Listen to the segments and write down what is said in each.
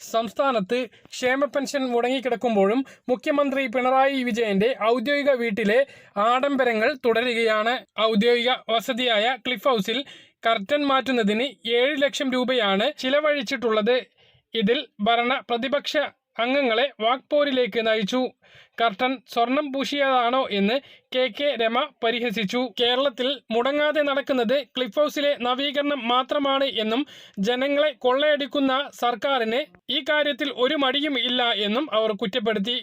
സംസ്ഥാനത്ത് ക്ഷേമ പെൻഷൻ മുടങ്ങിക്കിടക്കുമ്പോഴും മുഖ്യമന്ത്രി പിണറായി വിജയന്റെ ഔദ്യോഗിക വീട്ടിലെ ആഡംബരങ്ങൾ തുടരുകയാണ്. ഔദ്യോഗിക വസതിയായ ക്ലിഫ് ഹൗസിൽ കർട്ടൻ മാറ്റുന്നതിന് ഏഴ് ലക്ഷം രൂപയാണ് ചിലവഴിച്ചിട്ടുള്ളത്. ഇതിൽ ഭരണ പ്രതിപക്ഷ അംഗങ്ങളെ വാഗ്പോരിലേക്ക് നയിച്ചു. കർട്ടൻ സ്വർണം പൂശിയതാണോ എന്ന് കെ കെ രമ പരിഹസിച്ചു. കേരളത്തിൽ മുടങ്ങാതെ നടക്കുന്നത് ക്ലിഫ് ഹൗസിലെ നവീകരണം മാത്രമാണ് എന്നും ജനങ്ങളെ കൊള്ളയടിക്കുന്ന സർക്കാരിന് ഈ കാര്യത്തിൽ ഒരു മടിയും ഇല്ല എന്നും അവർ കുറ്റപ്പെടുത്തി.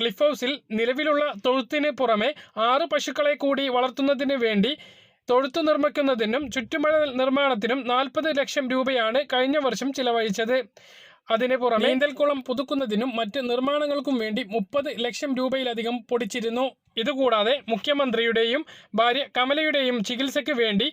ക്ലിഫ് ഹൗസിൽ നിലവിലുള്ള തൊഴുത്തിന് പുറമെ ആറ് പശുക്കളെ കൂടി വളർത്തുന്നതിന് വേണ്ടി തൊഴുത്ത് നിർമ്മിക്കുന്നതിനും ചുറ്റുമഴ നിർമ്മാണത്തിനും നാൽപ്പത് ലക്ഷം രൂപയാണ് കഴിഞ്ഞ വർഷം ചിലവഴിച്ചത്. അതിന് പുറമെ നീന്തൽക്കുളം പുതുക്കുന്നതിനും മറ്റ് നിർമ്മാണങ്ങൾക്കും വേണ്ടി മുപ്പത് ലക്ഷം രൂപയിലധികം പൊടിച്ചിരുന്നു. ഇതുകൂടാതെ മുഖ്യമന്ത്രിയുടെയും ഭാര്യ കമലയുടെയും ചികിത്സയ്ക്ക് വേണ്ടി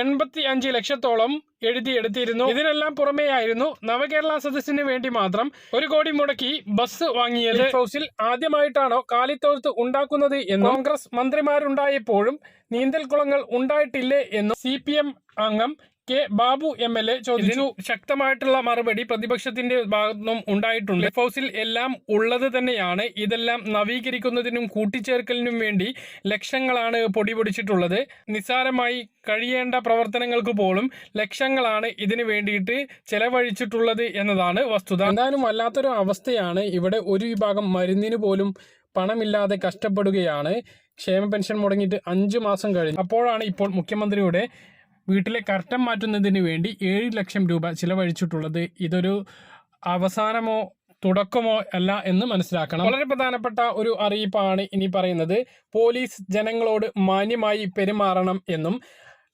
എൺപത്തി അഞ്ച് ലക്ഷത്തോളം എഴുതിയെടുത്തിരുന്നു. ഇതിനെല്ലാം പുറമെയായിരുന്നു നവകേരള സദസ്സിന് വേണ്ടി മാത്രം ഒരു കോടി മുടക്കി ബസ് വാങ്ങിയത്. ഹൗസിൽ ആദ്യമായിട്ടാണോ കാലിത്തൊഴുത്ത് ഉണ്ടാക്കുന്നത് എന്ന് കോൺഗ്രസ് മന്ത്രിമാരുണ്ടായപ്പോഴും നീന്തൽക്കുളങ്ങൾ ഉണ്ടായിട്ടില്ലേ എന്ന് സി പി എം അംഗം K Babu M L A ചോദിച്ചു. ശക്തമായിട്ടുള്ള മറുപടി പ്രതിപക്ഷത്തിന്റെ ഭാഗത്തുനിന്നും ഉണ്ടായിട്ടുണ്ട്. ക്ലിഫ് ഹൗസിൽ എല്ലാം ഉള്ളത് തന്നെയാണ്. ഇതെല്ലാം നവീകരിക്കുന്നതിനും കൂട്ടിച്ചേർക്കലിനും വേണ്ടി ലക്ഷങ്ങളാണ് പൊടിപൊടിച്ചിട്ടുള്ളത് നിസ്സാരമായി കഴിയേണ്ട പ്രവർത്തനങ്ങൾക്ക് പോലും ലക്ഷങ്ങളാണ് ഇതിനു വേണ്ടിയിട്ട് ചെലവഴിച്ചിട്ടുള്ളത് എന്നതാണ് വസ്തുത. എന്തായാലും വല്ലാത്തൊരു അവസ്ഥയാണ്. ഇവിടെ ഒരു വിഭാഗം മരുന്നിന് പോലും പണമില്ലാതെ കഷ്ടപ്പെടുകയാണ്. ക്ഷേമ പെൻഷൻ മുടങ്ങിയിട്ട് അഞ്ച് മാസം കഴിഞ്ഞു. അപ്പോഴാണ് ഇപ്പോൾ മുഖ്യമന്ത്രിയുടെ വീട്ടിലെ കർട്ടൻ മാറ്റുന്നതിന് വേണ്ടി ഏഴ് ലക്ഷം രൂപ ചിലവഴിച്ചിട്ടുള്ളത്. ഇതൊരു അവസാനമോ തുടക്കമോ അല്ല എന്ന് മനസ്സിലാക്കണം. വളരെ പ്രധാനപ്പെട്ട ഒരു അറിയിപ്പാണ് ഇനി പറയുന്നത്. പോലീസ് ജനങ്ങളോട് മാന്യമായി പെരുമാറണം എന്നും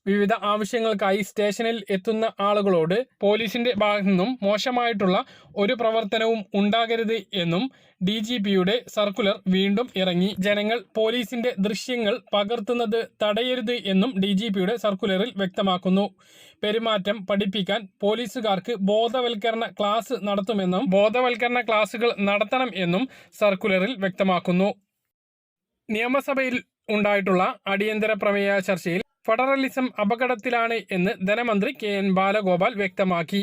വിവിധ ആവശ്യങ്ങൾക്കായി സ്റ്റേഷനിൽ എത്തുന്ന ആളുകളോട് പോലീസിന്റെ ഭാഗത്തു നിന്നും മോശമായിട്ടുള്ള ഒരു പ്രവർത്തനവും ഉണ്ടാകരുത് എന്നും ഡി ജി പിയുടെ സർക്കുലർ വീണ്ടും ഇറങ്ങി. ജനങ്ങൾ പോലീസിന്റെ ദൃശ്യങ്ങൾ പകർത്തുന്നത് തടയരുത് എന്നും ഡി ജി പിയുടെ സർക്കുലറിൽ വ്യക്തമാക്കുന്നു. പെരുമാറ്റം പഠിപ്പിക്കാൻ പോലീസുകാർക്ക് ബോധവൽക്കരണ ക്ലാസ് നടത്തുമെന്നും ബോധവൽക്കരണ ക്ലാസുകൾ നടത്തണം എന്നും സർക്കുലറിൽ വ്യക്തമാക്കുന്നു. നിയമസഭയിൽ ഉണ്ടായിട്ടുള്ള അടിയന്തര പ്രമേയ ചർച്ചയിൽ ഫെഡറലിസം അപകടത്തിലാണ് എന്ന് ധനമന്ത്രി കെ എൻ ബാലഗോപാൽ വ്യക്തമാക്കി.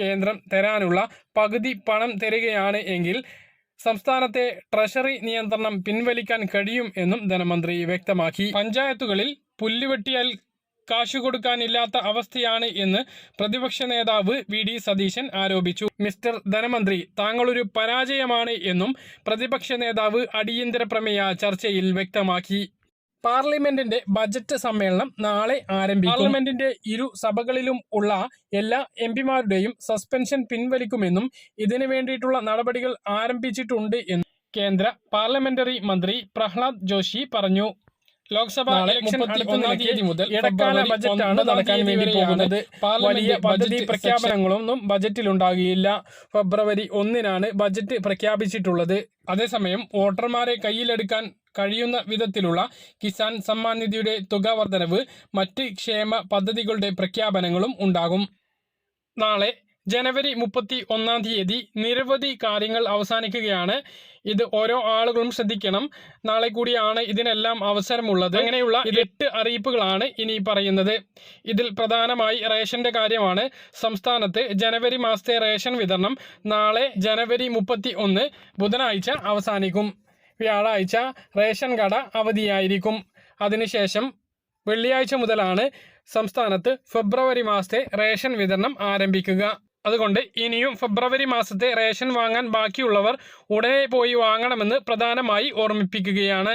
കേന്ദ്രം തരാനുള്ള പകുതി പണം തരികയാണ് എങ്കിൽ സംസ്ഥാനത്തെ ട്രഷറി നിയന്ത്രണം പിൻവലിക്കാൻ കഴിയും എന്നും ധനമന്ത്രി വ്യക്തമാക്കി. പഞ്ചായത്തുകളിൽ പുല്ലുവെട്ടിയാൽ കാശു കൊടുക്കാനില്ലാത്ത അവസ്ഥയാണ് എന്ന് പ്രതിപക്ഷ നേതാവ് വി ഡി സതീശൻ ആരോപിച്ചു. മിസ്റ്റർ ധനമന്ത്രി താങ്കളൊരു പരാജയമാണ് എന്നും പ്രതിപക്ഷ നേതാവ് അടിയന്തര പ്രമേയ ചർച്ചയിൽ വ്യക്തമാക്കി. പാർലമെന്റിന്റെ ബജറ്റ് സമ്മേളനം നാളെ ആരംഭിക്കും. പാർലമെന്റിന്റെ ഇരു സഭകളിലും ഉള്ള എല്ലാ എം പിമാരുടെയും സസ്പെൻഷൻ പിൻവലിക്കുമെന്നും ഇതിനു വേണ്ടിയിട്ടുള്ള നടപടികൾ ആരംഭിച്ചിട്ടുണ്ട് എന്നും കേന്ദ്ര പാർലമെന്ററി മന്ത്രി പ്രഹ്ലാദ് ജോഷി പറഞ്ഞു. ലോക്സഭ ഇലക്ഷൻ അടുത്ത തീയതി മുതൽ ഇടക്കാല ബജറ്റാണ് നടക്കാൻ വേണ്ടി പോകുന്നത്. വലിയ പദ്ധതി പ്രഖ്യാപനങ്ങളൊന്നും ബജറ്റിൽ ഉണ്ടാകുകയില്ല ഫെബ്രുവരി ഒന്നിനാണ് ബജറ്റ് പ്രഖ്യാപിച്ചിട്ടുള്ളത്. അതേസമയം വോട്ടർമാരെ കയ്യിലെടുക്കാൻ കഴിയുന്ന വിധത്തിലുള്ള കിസാൻ സമ്മാൻ നിധിയുടെ തുക വർധനവ് മറ്റ് ക്ഷേമ പദ്ധതികളുടെ പ്രഖ്യാപനങ്ങളും ഉണ്ടാകും. നാളെ ജനുവരി മുപ്പത്തി ഒന്നാം തീയതി നിരവധി കാര്യങ്ങൾ അവസാനിക്കുകയാണ്. ഇത് ഓരോ ആളുകളും ശ്രദ്ധിക്കണം. നാളെ കൂടിയാണ് ഇതിനെല്ലാം അവസരമുള്ളത്. അങ്ങനെയുള്ള എട്ട് അറിയിപ്പുകളാണ് ഇനി പറയുന്നത്. ഇതിൽ പ്രധാനമായി റേഷന്റെ കാര്യമാണ്. സംസ്ഥാനത്ത് ജനുവരി മാസത്തെ റേഷൻ വിതരണം നാളെ ജനുവരി മുപ്പത്തി ഒന്ന് ബുധനാഴ്ച അവസാനിക്കും. വ്യാഴാഴ്ച റേഷൻ കട അവധിയായിരിക്കും. അതിനുശേഷം വെള്ളിയാഴ്ച മുതലാണ് സംസ്ഥാനത്ത് ഫെബ്രുവരി മാസത്തെ റേഷൻ വിതരണം ആരംഭിക്കുക. അതുകൊണ്ട് ഇനിയും ഫെബ്രുവരി മാസത്തെ റേഷൻ വാങ്ങാൻ ബാക്കിയുള്ളവർ ഉടനെ പോയി വാങ്ങണമെന്ന് പ്രധാനമായി ഓർമ്മിപ്പിക്കുകയാണ്.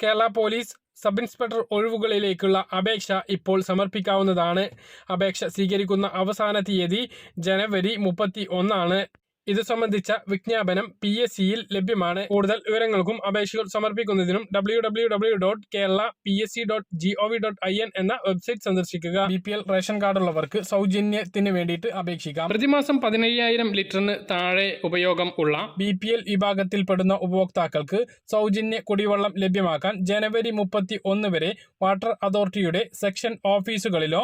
കേരള പോലീസ് സബ് ഇൻസ്പെക്ടർ ഒഴിവുകളിലേക്കുള്ള അപേക്ഷ ഇപ്പോൾ സമർപ്പിക്കാവുന്നതാണ്. അപേക്ഷ സ്വീകരിക്കുന്ന അവസാന തീയതി ജനുവരി മുപ്പത്തി ഒന്നാണ്. ഇത് സംബന്ധിച്ച വിജ്ഞാപനം പി എസ് സിയിൽ ലഭ്യമാണ്. കൂടുതൽ വിവരങ്ങൾക്കും അപേക്ഷകൾ സമർപ്പിക്കുന്നതിനും W W W dot Kerala P S C dot G O V dot I N എന്ന വെബ്സൈറ്റ് സന്ദർശിക്കുക. ബി പി എൽ റേഷൻ കാർഡുള്ളവർക്ക് സൗജന്യത്തിന് വേണ്ടിയിട്ട് അപേക്ഷിക്കാം. പ്രതിമാസം പതിനയ്യായിരം ലിറ്ററിന് താഴെ ഉപയോഗം ഉള്ള ബി പി എൽ വിഭാഗത്തിൽപ്പെടുന്ന ഉപഭോക്താക്കൾക്ക് സൗജന്യ കുടിവെള്ളം ലഭ്യമാക്കാൻ ജനുവരി മുപ്പത്തി ഒന്ന് വരെ വാട്ടർ അതോറിറ്റിയുടെ സെക്ഷൻ ഓഫീസുകളിലോ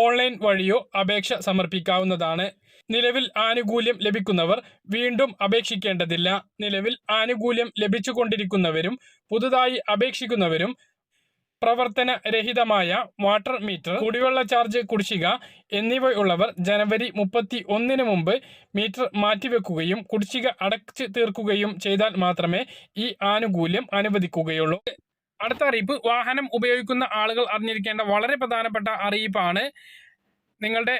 ഓൺലൈൻ വഴിയോ അപേക്ഷ സമർപ്പിക്കാവുന്നതാണ്. നിലവിൽ ആനുകൂല്യം ലഭിക്കുന്നവർ വീണ്ടും അപേക്ഷിക്കേണ്ടതില്ല. നിലവിൽ ആനുകൂല്യം ലഭിച്ചുകൊണ്ടിരിക്കുന്നവരും പുതുതായി അപേക്ഷിക്കുന്നവരും പ്രവർത്തന രഹിതമായ വാട്ടർ മീറ്റർ കുടിവെള്ള ചാർജ് കുടിശ്ശിക എന്നിവയുള്ളവർ ജനുവരി മുപ്പത്തി ഒന്നിന് മുമ്പ് മീറ്റർ മാറ്റിവെക്കുകയും കുടിശ്ശിക അടച്ചു തീർക്കുകയും ചെയ്താൽ മാത്രമേ ഈ ആനുകൂല്യം അനുവദിക്കുകയുള്ളൂ. അടുത്ത അറിയിപ്പ്. വാഹനം ഉപയോഗിക്കുന്ന ആളുകൾ അറിഞ്ഞിരിക്കേണ്ട വളരെ പ്രധാനപ്പെട്ട അറിയിപ്പാണ് നിങ്ങളുടെ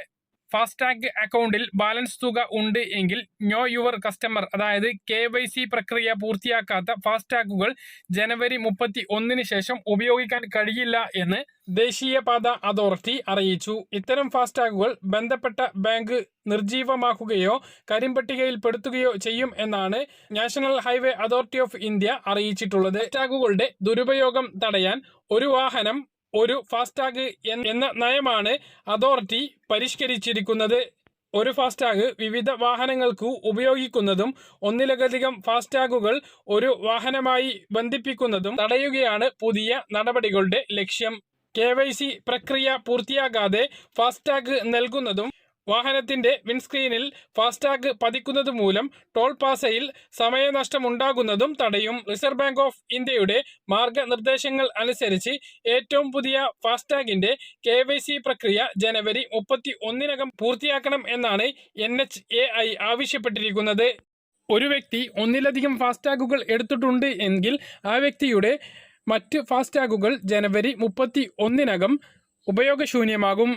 ഫാസ്ടാഗ് അക്കൗണ്ടിൽ ബാലൻസ് തുക ഉണ്ട് എങ്കിൽ നോ യുവർ കസ്റ്റമർ അതായത് കെ വൈ സി പ്രക്രിയ പൂർത്തിയാക്കാത്ത ഫാസ്ടാഗുകൾ ജനുവരി മുപ്പത്തി ഒന്നിന് ശേഷം ഉപയോഗിക്കാൻ കഴിയില്ല എന്ന് ദേശീയപാത അതോറിറ്റി അറിയിച്ചു. ഇത്തരം ഫാസ്ടാഗുകൾ ബന്ധപ്പെട്ട ബാങ്ക് നിർജീവമാക്കുകയോ കരിമ്പട്ടികയിൽപ്പെടുത്തുകയോ ചെയ്യും എന്നാണ് national highway authority of India അറിയിച്ചിട്ടുള്ളത്. ഫാസ്ടാഗുകളുടെ ദുരുപയോഗം തടയാൻ ഒരു വാഹനം ഒരു ഫാസ്ടാഗ് എന്ന നയമാണ് അതോറിറ്റി പരിഷ്കരിച്ചിരിക്കുന്നത്. ഒരു ഫാസ്ടാഗ് വിവിധ വാഹനങ്ങൾക്ക് ഉപയോഗിക്കുന്നതും ഒന്നിലധികം ഫാസ്ടാഗുകൾ ഒരു വാഹനമായി ബന്ധിപ്പിക്കുന്നതും തടയുകയാണ് പുതിയ നടപടികളുടെ ലക്ഷ്യം. കെ പ്രക്രിയ പൂർത്തിയാകാതെ ഫാസ്ടാഗ് നൽകുന്നതും വാഹനത്തിന്റെ വിൻസ്ക്രീനിൽ ഫാസ്ടാഗ് പതിക്കുന്നത് മൂലം ടോൾ പാസയിൽ സമയനഷ്ടമുണ്ടാകുന്നതും തടയും. റിസർവ് ബാങ്ക് ഓഫ് ഇന്ത്യയുടെ മാർഗനിർദ്ദേശങ്ങൾ അനുസരിച്ച് ഏറ്റവും പുതിയ ഫാസ്ടാഗിന്റെ കെ പ്രക്രിയ ജനുവരി മുപ്പത്തി ഒന്നിനകം പൂർത്തിയാക്കണം എന്നാണ് എൻ ആവശ്യപ്പെട്ടിരിക്കുന്നത്. ഒരു വ്യക്തി ഒന്നിലധികം ഫാസ്ടാഗുകൾ എടുത്തിട്ടുണ്ട് എങ്കിൽ ആ വ്യക്തിയുടെ മറ്റ് ഫാസ്ടാഗുകൾ ജനുവരി മുപ്പത്തി ഒന്നിനകം ഉപയോഗശൂന്യമാകും.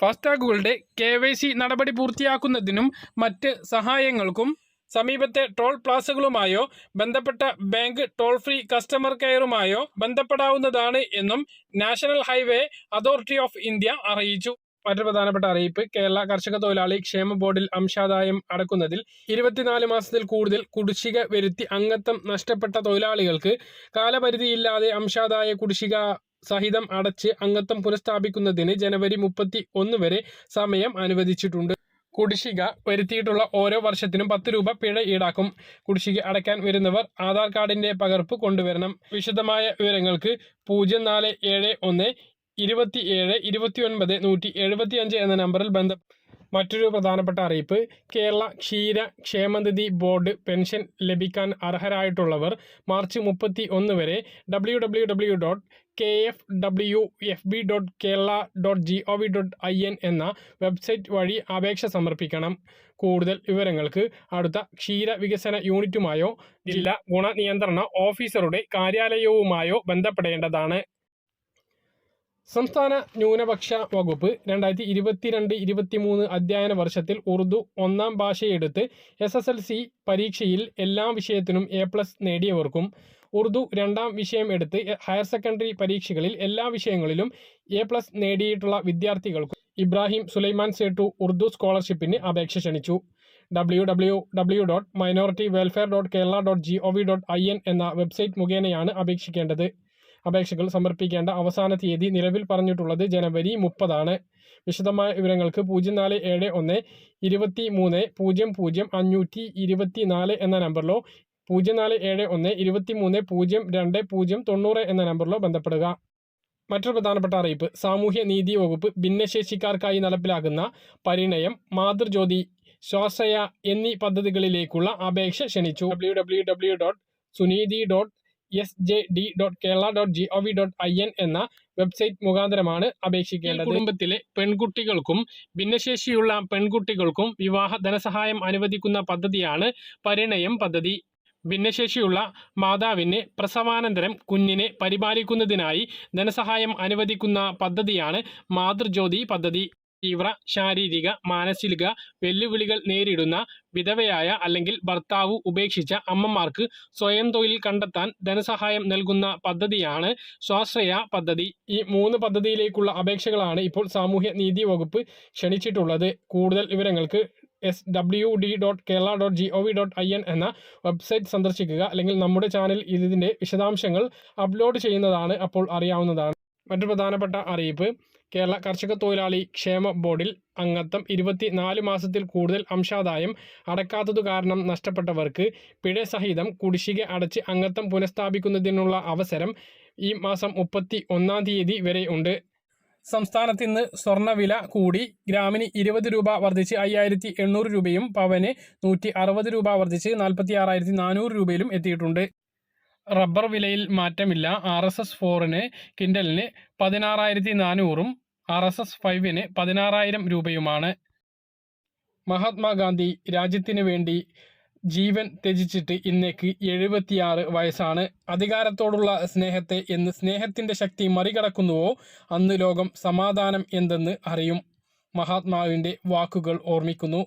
ഫാസ്ടാഗുകളുടെ കെ വൈ സി നടപടി പൂർത്തിയാക്കുന്നതിനും മറ്റ് സഹായങ്ങൾക്കും സമീപത്തെ ടോൾ പ്ലാസകളുമായോ ബന്ധപ്പെട്ട ബാങ്ക് ടോൾ ഫ്രീ കസ്റ്റമർ കെയറുമായോ ബന്ധപ്പെടാവുന്നതാണ് എന്നും national highway authority of India അറിയിച്ചു. മറ്റൊരു പ്രധാനപ്പെട്ട അറിയിപ്പ് കേരള കർഷക തൊഴിലാളി ക്ഷേമ ബോർഡിൽ അംശാദായം അടക്കുന്നതിൽ ഇരുപത്തിനാല് മാസത്തിൽ കൂടുതൽ കുടിശ്ശിക വരുത്തി അംഗത്വം നഷ്ടപ്പെട്ട തൊഴിലാളികൾക്ക് കാലപരിധിയില്ലാതെ അംശാദായ കുടിശ്ശിക സഹിതം അടച്ച് അംഗത്വം പുനഃസ്ഥാപിക്കുന്നതിന് ജനുവരി മുപ്പത്തി ഒന്ന് വരെ സമയം അനുവദിച്ചിട്ടുണ്ട്. കുടിശ്ശിക വരുത്തിയിട്ടുള്ള ഓരോ വർഷത്തിനും പത്ത് രൂപ പിഴ ഈടാക്കും. കുടിശ്ശിക അടയ്ക്കാൻ വരുന്നവർ ആധാർ കാർഡിന്റെ പകർപ്പ് കൊണ്ടുവരണം. വിശദമായ വിവരങ്ങൾക്ക് പൂജ്യം നാല് ഏഴ് ഒന്ന് ഇരുപത്തി ഏഴ് ഇരുപത്തി ഒൻപത് നൂറ്റി എഴുപത്തി അഞ്ച് എന്ന നമ്പറിൽ ബന്ധ മറ്റൊരു പ്രധാനപ്പെട്ട അറിയിപ്പ് കേരള ക്ഷീര ക്ഷേമനിധി ബോർഡ് പെൻഷൻ ലഭിക്കാൻ അർഹരായിട്ടുള്ളവർ മാർച്ച് മുപ്പത്തി ഒന്ന് വരെ W W dot K F F B dot Kerala dot G O V dot I N എന്ന വെബ്സൈറ്റ് വഴി അപേക്ഷ സമർപ്പിക്കണം. കൂടുതൽ വിവരങ്ങൾക്ക് അടുത്ത ക്ഷീര വികസന യൂണിറ്റുമായോ ജില്ലാ ഗുണനിയന്ത്രണ ഓഫീസറുടെ കാര്യാലയവുമായോ ബന്ധപ്പെടേണ്ടതാണ്. സംസ്ഥാന ന്യൂനപക്ഷ വകുപ്പ് രണ്ടായിരത്തി ഇരുപത്തിരണ്ട് ഇരുപത്തിമൂന്ന് അധ്യയന വർഷത്തിൽ ഉറുദു ഒന്നാം ഭാഷയെടുത്ത് എസ് എസ് എൽ സി പരീക്ഷയിൽ എല്ലാ വിഷയത്തിനും എ പ്ലസ് നേടിയവർക്കും ഉറുദു രണ്ടാം വിഷയം എടുത്ത് ഹയർ സെക്കൻഡറി പരീക്ഷകളിൽ എല്ലാ വിഷയങ്ങളിലും എ പ്ലസ് നേടിയിട്ടുള്ള വിദ്യാർത്ഥികൾക്കും ഇബ്രാഹിം സുലൈമാൻ സേട്ടു ഉറുദു സ്കോളർഷിപ്പിന് അപേക്ഷ ക്ഷണിച്ചു. W W W dot minority welfare dot Kerala dot G O V dot I N എന്ന വെബ്സൈറ്റ് മുഖേനയാണ് അപേക്ഷിക്കേണ്ടത്. അപേക്ഷകൾ സമർപ്പിക്കേണ്ട അവസാന തീയതി നിലവിൽ പറഞ്ഞിട്ടുള്ളത് ജനുവരി മുപ്പതാണ്. വിശദമായ വിവരങ്ങൾക്ക് പൂജ്യം നാല് ഏഴ് ഒന്ന് ഇരുപത്തി മൂന്ന് പൂജ്യം പൂജ്യം അഞ്ഞൂറ്റി ഇരുപത്തി നാല് എന്ന നമ്പറിലോ പൂജ്യം നാല് ഏഴ് ഒന്ന് ഇരുപത്തി മൂന്ന് പൂജ്യം രണ്ട് പൂജ്യം തൊണ്ണൂറ് എന്ന നമ്പറിലോ ബന്ധപ്പെടുക. മറ്റൊരു പ്രധാനപ്പെട്ട അറിയിപ്പ്. സാമൂഹ്യ നീതി വകുപ്പ് ഭിന്നശേഷിക്കാർക്കായി നടപ്പിലാക്കുന്ന പരിണയം മാതൃജ്യോതി സ്വാശ്രയ എന്നീ പദ്ധതികളിലേക്കുള്ള അപേക്ഷ ക്ഷണിച്ചു. W W W dot Suneethi dot S J D dot Kerala dot G O V dot I N എന്ന വെബ്സൈറ്റ് മുഖാന്തരമാണ് അപേക്ഷിക്കേണ്ടത്. കുടുംബത്തിലെ പെൺകുട്ടികൾക്കും ഭിന്നശേഷിയുള്ള പെൺകുട്ടികൾക്കും വിവാഹ ധനസഹായം അനുവദിക്കുന്ന പദ്ധതിയാണ് പരിണയം പദ്ധതി. ഭിന്നശേഷിയുള്ള മാതാവിന് പ്രസവാനന്തരം കുഞ്ഞിനെ പരിപാലിക്കുന്നതിനായി ധനസഹായം അനുവദിക്കുന്ന പദ്ധതിയാണ് മാതൃജ്യോതി പദ്ധതി. തീവ്ര ശാരീരിക മാനസിക വെല്ലുവിളികൾ നേരിടുന്ന വിധവയായ അല്ലെങ്കിൽ ഭർത്താവ് ഉപേക്ഷിച്ച അമ്മമാർക്ക് സ്വയം തൊഴിൽ കണ്ടെത്താൻ ധനസഹായം നൽകുന്ന പദ്ധതിയാണ് സ്വാശ്രയ പദ്ധതി. ഈ മൂന്ന് പദ്ധതിയിലേക്കുള്ള അപേക്ഷകളാണ് ഇപ്പോൾ സാമൂഹ്യ നീതി വകുപ്പ് ക്ഷണിച്ചിട്ടുള്ളത്. കൂടുതൽ വിവരങ്ങൾക്ക് S W D dot Kerala dot G O V dot I N എന്ന വെബ്സൈറ്റ് സന്ദർശിക്കുക അല്ലെങ്കിൽ നമ്മുടെ ചാനൽ ഇതിന്റെ വിശദാംശങ്ങൾ അപ്ലോഡ് ചെയ്യുന്നതാണ് അപ്പോൾ അറിയാവുന്നതാണ്. മറ്റു പ്രധാനപ്പെട്ട അറിയിപ്പ്. കേരള കർഷക തൊഴിലാളി ക്ഷേമ ബോർഡിൽ അംഗത്വം ഇരുപത്തി നാല് മാസത്തിൽ കൂടുതൽ അംശാദായം അടക്കാത്തതു കാരണം നഷ്ടപ്പെട്ടവർക്ക് പിഴ സഹിതം കുടിശ്ശിക അടച്ച് അംഗത്വം പുനഃസ്ഥാപിക്കുന്നതിനുള്ള അവസരം ഈ മാസം മുപ്പത്തി ഒന്നാം തീയതി വരെ ഉണ്ട്. സംസ്ഥാനത്ത് ഇന്ന് സ്വർണവില കൂടി. ഗ്രാമിന് ഇരുപത് രൂപ വർദ്ധിച്ച് അയ്യായിരത്തി എണ്ണൂറ് രൂപയും പവന് നൂറ്റി അറുപത് രൂപ വർദ്ധിച്ച് നാൽപ്പത്തി ആറായിരത്തി നാനൂറ് രൂപയിലും എത്തിയിട്ടുണ്ട്. റബ്ബർ വിലയിൽ മാറ്റമില്ല. ആർ എസ് എസ് ഫോറിന് കിൻഡലിന് പതിനാറായിരത്തി നാനൂറും ആർ എസ് എസ് ഫൈവിന് പതിനാറായിരം രൂപയുമാണ്. മഹാത്മാഗാന്ധി രാജ്യത്തിന് വേണ്ടി ജീവൻ ത്യജിച്ചിട്ട് ഇന്നേക്ക് എഴുപത്തിയാറ് വയസ്സാണ്. അധികാരത്തോടുള്ള സ്നേഹത്തെ എന്ന് സ്നേഹത്തിന്റെ ശക്തി മറികടക്കുന്നുവോ? അന്ന് ലോകം സമാധാനം എന്തെന്ന് അറിയും. മഹാത്മാവിന്റെ വാക്കുകൾ ഓർമ്മിക്കുന്നു.